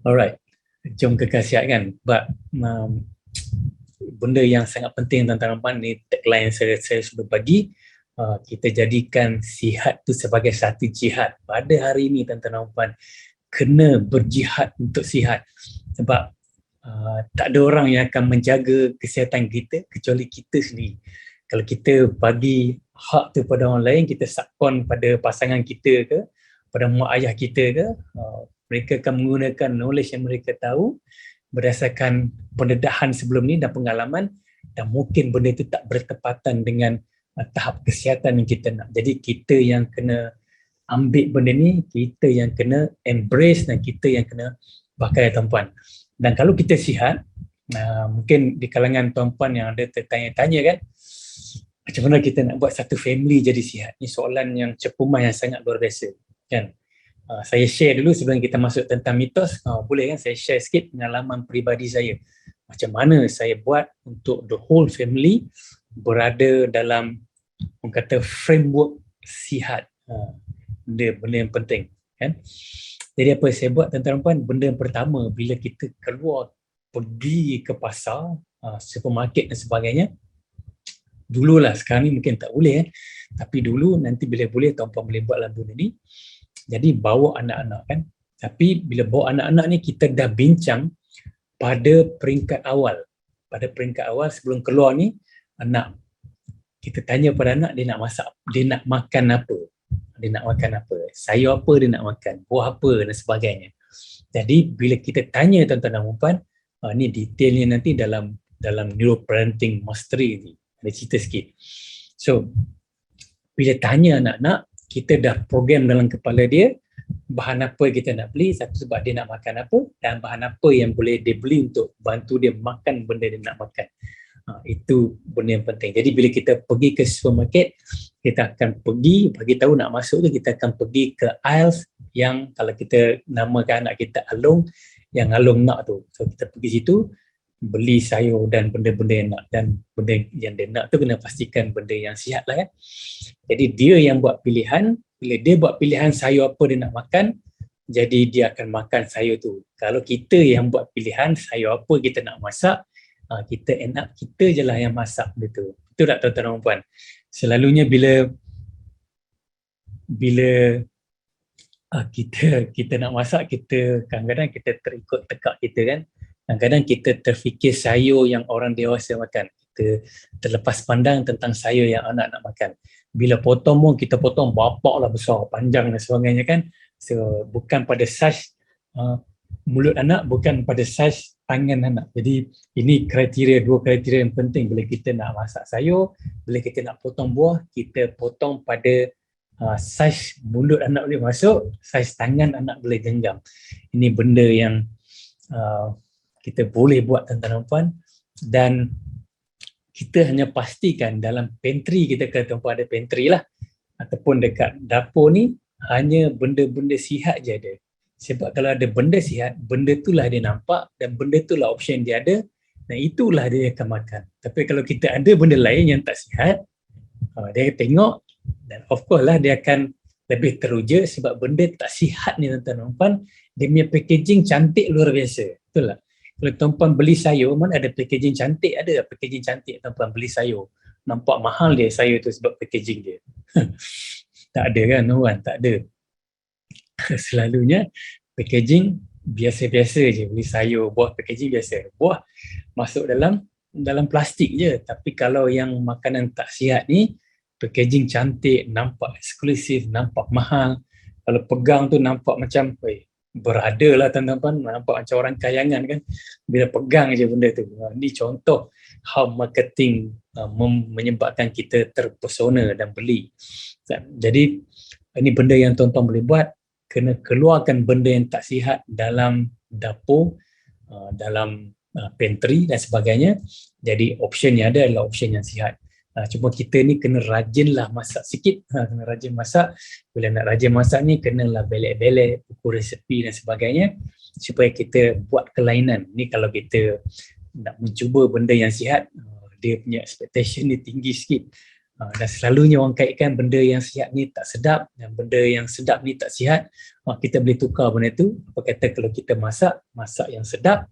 Alright, jom kekal sihat kan. But um, benda yang sangat penting tentang tuan ni tagline saya, saya sudah bagi uh, kita jadikan sihat tu sebagai satu jihad. Pada hari ini tuan-tuan puan kena berjihad untuk sihat sebab uh, tak ada orang yang akan menjaga kesihatan kita kecuali kita sendiri. Kalau kita bagi hak tu pada orang lain kita sakon pada pasangan kita ke pada mak ayah kita ke uh, mereka akan menggunakan knowledge yang mereka tahu berdasarkan pendedahan sebelum ni dan pengalaman dan mungkin benda itu tak bertepatan dengan uh, tahap kesihatan yang kita nak. Jadi kita yang kena ambil benda ni, kita yang kena embrace dan kita yang kena pakai tuan-puan. Dan kalau kita sihat, uh, mungkin di kalangan tuan-puan yang ada tertanya-tanya kan, macam mana kita nak buat satu family jadi sihat? Ini soalan yang cepumah yang sangat luar biasa. Kan? Uh, saya share dulu sebelum kita masuk tentang mitos. Uh, boleh kan saya share sikit pengalaman peribadi saya? Macam mana saya buat untuk the whole family berada dalam orang kata framework sihat? Uh, benda, benda yang penting kan? Jadi apa saya buat tuan-tuan puan? Benda yang pertama bila kita keluar pergi ke pasar uh, supermarket dan sebagainya dululah sekarang ni mungkin tak boleh eh tapi dulu nanti bila boleh tuan-puan boleh buat dunia ni jadi bawa anak-anak kan. Tapi bila bawa anak-anak ni kita dah bincang pada peringkat awal. Pada peringkat awal sebelum keluar ni anak kita tanya pada anak dia nak masak, dia nak makan apa? Dia nak makan apa? Sayur apa dia nak makan? Buah apa dan sebagainya. Jadi bila kita tanya tuan-tuan dan puan, uh, ni detailnya nanti dalam dalam neuroparenting mastery ni. Ada cerita sikit. So bila tanya anak-anak, kita dah program dalam kepala dia bahan apa kita nak beli satu sebab dia nak makan apa dan bahan apa yang boleh dia beli untuk bantu dia makan benda dia nak makan. Ha, itu benda yang penting. Jadi bila kita pergi ke supermarket kita akan pergi bagi tahu nak masuk tu kita akan pergi ke aisles yang kalau kita namakan anak kita Alung yang Alung nak tu. So kita pergi situ beli sayur dan benda-benda yang nak dan benda yang dia nak tu kena pastikan benda yang sihat lah kan. Jadi dia yang buat pilihan, bila dia buat pilihan sayur apa dia nak makan, jadi dia akan makan sayur tu. Kalau kita yang buat pilihan sayur apa kita nak masak, ah, kita enak kita je lah yang masak benda tu. Itu tak tuan-tuan dan puan. Selalunya bila bila uh, kita kita nak masak, kita kadang-kadang kita terikut tekak kita kan kadang-kadang kita terfikir sayur yang orang dewasa makan. Kita terlepas pandang tentang sayur yang anak nak makan. Bila potong pun kita potong bapak lah besar panjang dan sebagainya kan. So bukan pada saiz uh, mulut anak bukan pada saiz tangan anak. Jadi ini kriteria dua kriteria yang penting. Bila kita nak masak sayur bila kita nak potong buah kita potong pada uh, saiz mulut anak boleh masuk saiz tangan anak boleh genggam. Ini benda yang uh, kita boleh buat tuan-tuan dan puan. Dan kita hanya pastikan dalam pantry kita kata tuan ada pantry lah ataupun dekat dapur ni hanya benda-benda sihat je ada. Sebab kalau ada benda sihat benda itulah dia nampak dan benda itulah option dia ada dan itulah dia akan makan. Tapi kalau kita ada benda lain yang tak sihat uh, dia tengok dan of course lah dia akan lebih teruja sebab benda tak sihat ni tuan-tuan dan puan. Dia punya packaging cantik luar biasa. Betul tak kalau tuan-puan beli sayur, mana ada packaging cantik? Ada packaging cantik tuan-puan beli sayur. Nampak mahal dia sayur tu sebab packaging dia. tak ada kan tuan tak ada. Selalunya packaging biasa-biasa je beli sayur, buah packaging biasa. Buah masuk dalam dalam plastik je. Tapi kalau yang makanan tak sihat ni, packaging cantik, nampak eksklusif, nampak mahal. Kalau pegang tu nampak macam, weh, berada lah tuan-tuan. Nampak macam orang kayangan kan? Bila pegang je benda tu. Ha, ni contoh how marketing uh, menyebabkan kita terpesona dan beli. Jadi ini benda yang tuan-tuan boleh buat. Kena keluarkan benda yang tak sihat dalam dapur uh, dalam uh, pantry dan sebagainya. Jadi option yang ada adalah option yang sihat Ha, cuma kita ni kena rajinlah masak sikit, ha, kena rajin masak. Bila nak rajin masak ni kenalah belek-belek, buku resepi dan sebagainya supaya kita buat kelainan. Ni kalau kita nak mencuba benda yang sihat, uh, dia punya expectation ni tinggi sikit. uh, dan selalunya orang kaitkan benda yang sihat ni tak sedap dan benda yang sedap ni tak sihat uh, kita boleh tukar benda tu apa kata kalau kita masak masak yang sedap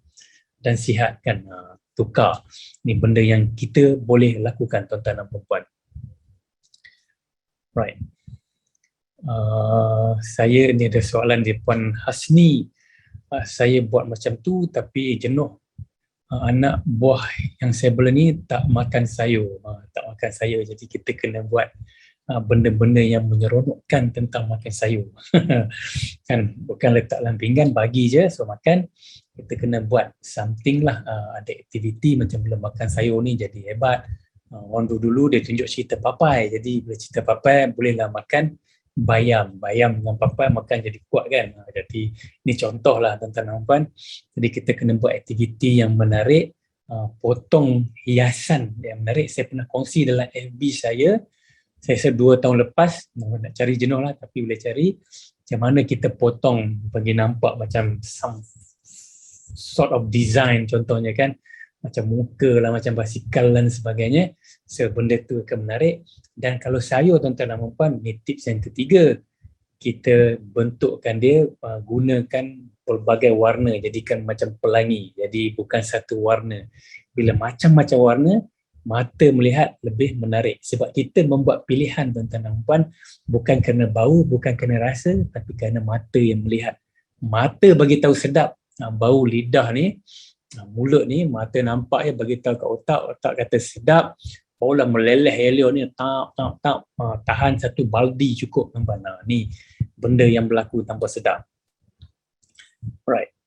dan sihat kan uh, tukar. Ni benda yang kita boleh lakukan tuan-tuan dan puan right. Uh, saya ni ada soalan di puan Hasni. Uh, saya buat macam tu tapi jenuh. Uh, anak buah yang saya bela ni tak makan sayur. Uh, tak makan sayur. Jadi kita kena buat uh, benda-benda yang menyeronokkan tentang makan sayur. Kan bukan letak dalam pinggan bagi je. So makan kita kena buat something lah. Uh, ada aktiviti macam bila makan sayur ni jadi hebat. Uh, orang dulu-dulu dia tunjuk cerita papai. Jadi bila cerita papai bolehlah makan bayam. Bayam dengan papai makan jadi kuat kan? Uh, jadi ni contoh lah tuan-tuan puan. Jadi kita kena buat aktiviti yang menarik. Uh, potong hiasan yang menarik. Saya pernah kongsi dalam FB saya saya rasa dua tahun lepas nak cari jenuh lah tapi boleh cari. Macam mana kita potong bagi nampak macam some sort of design contohnya kan. Macam muka lah macam basikal dan sebagainya. So benda tu akan menarik. Dan kalau sayur tuan-tuan dan puan ni tips yang ketiga. Kita bentukkan dia uh, gunakan pelbagai warna. Jadikan macam pelangi. Jadi bukan satu warna. Bila macam-macam warna mata melihat lebih menarik. Sebab kita membuat pilihan tuan-tuan dan puan bukan kerana bau bukan kerana rasa tapi kerana mata yang melihat. Mata bagi tahu sedap. Uh, bau lidah ni uh, mulut ni mata nampak ya bagi tahu kat otak otak kata sedap. Barulah meleleh helio ni tak tak tak uh, tahan satu baldi cukup nah, ni benda yang berlaku tanpa sedap. Right